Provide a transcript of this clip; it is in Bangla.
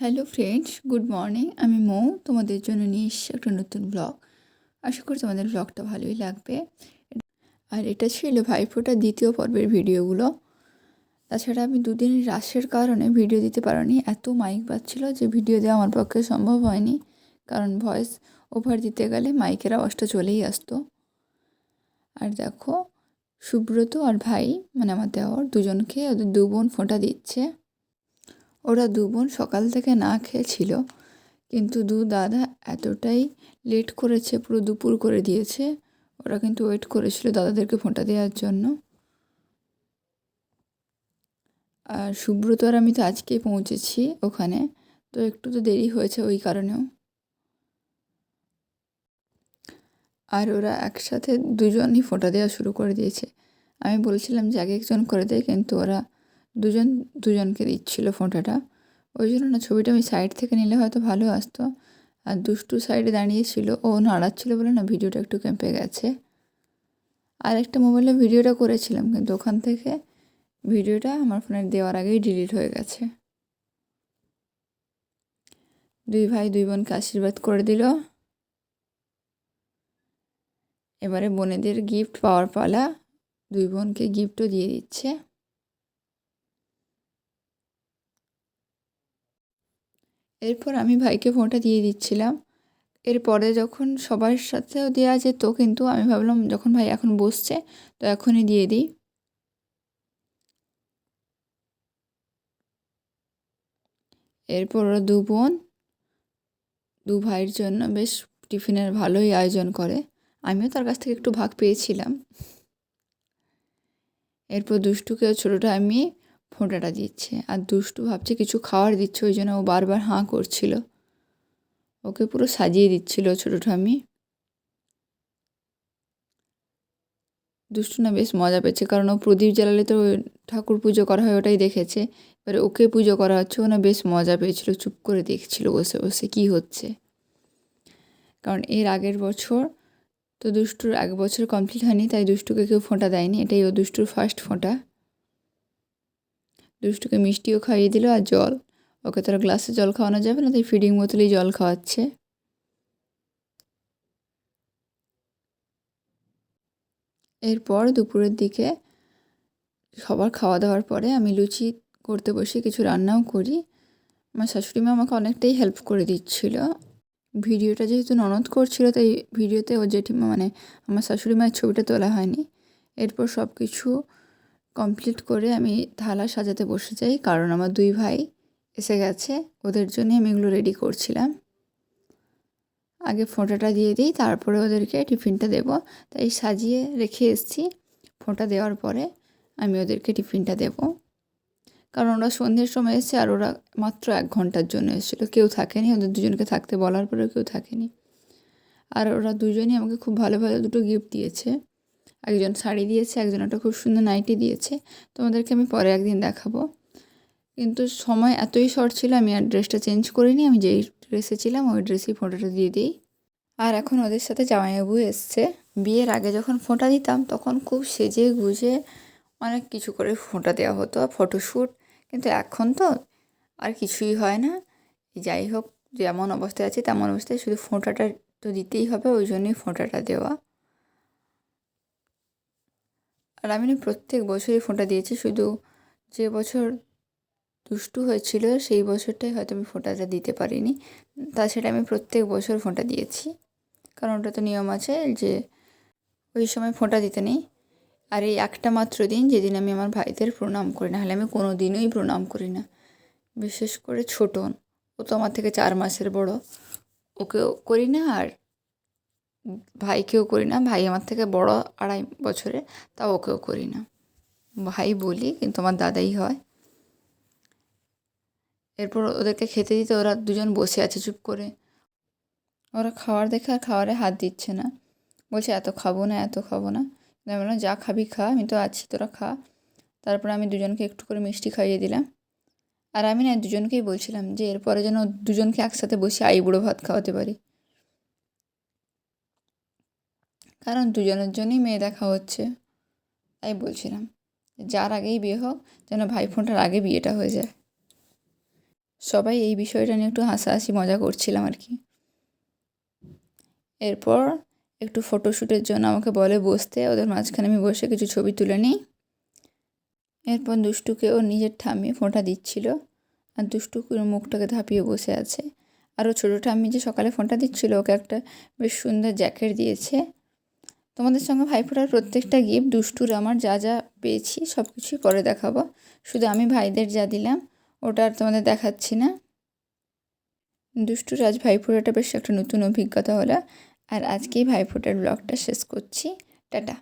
হ্যালো ফ্রেন্ডস গুড মর্নিং আমি মৌ, তোমাদের জন্য নিয়ে এসেছি একটা নতুন ব্লগ আশা করি তোমাদের ব্লগটা ভালোই লাগবে। আর এটা ছিল ভাইফোঁটার দ্বিতীয় পর্বের ভিডিওগুলো। তাছাড়া আমি দুদিনের রাশের কারণে ভিডিও দিতে পারিনি। এত মাইক বাজছিল যে ভিডিও দেওয়া আমার পক্ষে সম্ভব হয়নি। কারণ ভয়েস ওভার দিতে গেলে মাইকের আওয়াজটা চলেই আসতো। আর দেখো, সুব্রত আর ভাই মানে আমার দেওয়ার দুজনকে ওদের দু বোন ফোঁটা দিচ্ছে। ওরা দু বোন সকাল থেকে না খেয়েছিল, কিন্তু দু দাদা এতটাই লেট করেছে, পুরো দুপুর করে দিয়েছে। ওরা কিন্তু ওয়েট করেছিল দাদাদেরকে ফোঁটা দেওয়ার জন্য। আর সুব্রত আর আমি তো আজকেই পৌঁছেছি ওখানে, তো একটু তো দেরি হয়েছে ওই কারণেও। আর ওরা একসাথে দুজনই ফোঁটা দেওয়া শুরু করে দিয়েছে। আমি বলছিলাম যে আগে একজন করে দেয়, কিন্তু ওরা দুজন, দুজনকে দিচ্ছিল ফোঁটাটা। ওই জন্য না, ছবিটা আমি সাইড থেকে নিলে হয়তো ভালো আসতো। আর দুষ্টু সাইডে দাঁড়িয়েছিল, ও নাড়াচ্ছিল বলে না ভিডিওটা একটু কেঁপে গেছে। আর একটা মোবাইলে ভিডিওটা করেছিলাম, কিন্তু ওখান থেকে ভিডিওটা আমার ফোনে দেওয়ার আগেই ডিলিট হয়ে গেছে। দুই ভাই, দুই বোনকে আশীর্বাদ করে দিল। এবারে বোনেদের গিফট পাওয়ার পালা, দুই বোনকে গিফটও দিয়ে দিচ্ছে। এরপর আমি ভাইকে ফোনটা দিয়ে দিচ্ছিলাম। এরপরে যখন সবার সাথেও দেওয়া যেত, কিন্তু আমি ভাবলাম যখন ভাই এখন বসছে, তো এখনই দিয়ে দিই। এরপর ওরা দু বোন, দু ভাইয়ের জন্য বেশ টিফিনের ভালোই আয়োজন করে। আমিও তার কাছ থেকে একটু ভাগ পেয়েছিলাম। এরপর দুষ্টুকেও ছোটোটা আমি ফোঁটাটা দিচ্ছে আর দুষ্টু ভাবছে কিছু খাওয়ার দিচ্ছে, ওই জন্য ও বারবার হাঁ করছিল। ওকে পুরো সাজিয়ে দিচ্ছিল ছোটো ঠামি দুষ্টু না বেশ মজা পেয়েছে, কারণ ও প্রদীপ জ্বালালে তো ঠাকুর পুজো করা হয়, ওটাই দেখেছে। এবারে ওকে পুজো করা হচ্ছে, ও না বেশ মজা পেয়েছিল, চুপ করে দেখছিল বসে বসে কি হচ্ছে। কারণ এর আগের বছর তো দুষ্টুর এক বছর কমপ্লিট হয়নি, তাই দুষ্টুকে কেউ ফোঁটা দেয়নি, এটাই ও দুষ্টুর ফার্স্ট ফোঁটা। দুষ্টুকে মিষ্টিও খাইয়ে দিল আর জল। ওকে তো গ্লাসে জল খাওয়ানো যাবে না, তাই ফিডিং বোতলেই জল খাওয়াচ্ছে। এরপর দুপুরের দিকে সবার খাওয়া দাওয়ার পরে আমি লুচি করতে বসে কিছু রান্নাও করি। আমার শাশুড়ি মা আমাকে অনেকটাই হেল্প করে দিচ্ছিল। ভিডিওটা যেহেতু ননদ করছিল, তাই ভিডিওতে ও জেঠিমা মানে আমার শাশুড়ি মায়ের ছবিটা তোলা হয়নি। এরপর সব কিছু কমপ্লিট করে আমি থালা সাজাতে বসে যাই, কারণ আমার দুই ভাই এসে গেছে। ওদের জন্যই আমি এগুলো রেডি করছিলাম। আগে ফোঁটাটা দিয়ে দিই, তারপরে ওদেরকে টিফিনটা দেব। তাই সাজিয়ে রেখে এসেছি। ফোঁটা দেওয়ার পরে আমি ওদেরকে টিফিনটা দেব। কারণ ওরা সন্ধ্যের সময় এসছে আর ওরা মাত্র এক ঘণ্টার জন্য এসেছিল। কেউ থাকেনি, ওদের দুজনকে থাকতে বলার পরেও কেউ থাকেনি। আর ওরা দুজনই আমাকে খুব ভালো ভালো দুটো গিফট দিয়েছে। একজন শাড়ি দিয়েছে, একজন একটা খুব সুন্দর নাইটি দিয়েছে। তোমাদেরকে আমি পরে একদিন দেখাবো। কিন্তু সময় এতই শর্ট ছিল, আমি আর ড্রেসটা চেঞ্জ করিনি। আমি যেই ড্রেসে ছিলাম, ওই ড্রেসেই ফোটোটা দিয়ে দিই। আর এখন ওদের সাথে জামাইবাবু এসছে। বিয়ের আগে যখন ফোঁটা দিতাম, তখন খুব সেজে গুজে অনেক কিছু করে ফোঁটা দেওয়া হতো ফটোশ্যুট কিন্তু এখন তো আর কিছুই হয় না। যাই হোক, যেমন অবস্থায় আছে, তেমন অবস্থায় শুধু ফোঁটাটা তো দিতেই হবে, ওই জন্যই ফোঁটাটা দেওয়া। আর আমি না প্রত্যেক বছরই ফোঁটা দিয়েছি, শুধু যে বছর দুষ্টু হয়েছিল সেই বছরটাই হয়তো আমি ফোঁটাটা দিতে পারিনি। তাছাড়া আমি প্রত্যেক বছর ফোঁটা দিয়েছি, কারণ ওটা তো নিয়ম আছে যে ওই সময় ফোঁটা দিতে নেই। আর এই একটা মাত্র দিন যেদিন আমি আমার ভাইদের প্রণাম করি না হলে আমি কোনো দিনই প্রণাম করি না। বিশেষ করে ছোটন ও তো আমার থেকে চার মাসের বড়, ওকেও করি না আর ভাইকেও করি না। ভাই আমার থেকে বড় আড়াই বছরে তাও ওকেও করি না। ভাই বলি, কিন্তু আমার দাদাই হয়। এরপর ওদেরকে খেতে দিতে ওরা দুজন বসে আছে চুপ করে। ওরা খাওয়ার দেখে আর খাওয়ারে হাত দিচ্ছে না। বলছে, এত খাব না, এত খাব না। আমি বললাম, যা খাবি খা, আমি তো আছি, তোরা খা। তারপরে আমি দুজনকে একটু করে মিষ্টি খাইয়ে দিলাম। আর আমি না দুজনকেই বলছিলাম যে, এরপরে যেন দুজনকে একসাথে বসে আই বুড়ো ভাত খাওয়াতে পারি। কারণ দুজনের জন্যই মেয়ে দেখা হচ্ছে। তাই বলছিলাম যার আগেই বিয়ে হোক, যেন ভাই ফোনটার আগে বিয়েটা হয়ে যায়। সবাই এই বিষয়টা নিয়ে একটু হাসাহাসি, মজা করছিলাম আর কি। এরপর একটু ফটোশ্যুটের জন্য আমাকে বলে বসতে, ওদের মাঝখানে আমি বসে কিছু ছবি তুলে নিই। এরপর দুষ্টুকে ও নিজের ঠাম্মি ফোঁটা দিচ্ছিল। আর দুষ্টুকুর মুখটাকে ধাপিয়ে বসে আছে। আর ও ছোটো ঠাম্মি যে সকালে ফোনটা দিচ্ছিল, ওকে একটা বেশ সুন্দর জ্যাকেট দিয়েছে। তোমাদের সঙ্গে ভাইফোঁটার প্রত্যেকটা গিফট দুষ্টুর আমার যা যা পেয়েছি সব কিছুই পরে দেখাবো। শুধু আমি ভাইদের যা দিলাম, ওটা আর তোমাদের দেখাচ্ছি না। দুষ্টুর আজ ভাইফোঁটাটা বেশ একটা নতুন অভিজ্ঞতা হলো। আর আজকেই ভাইফোঁটার ব্লগটা শেষ করছি। টাটা।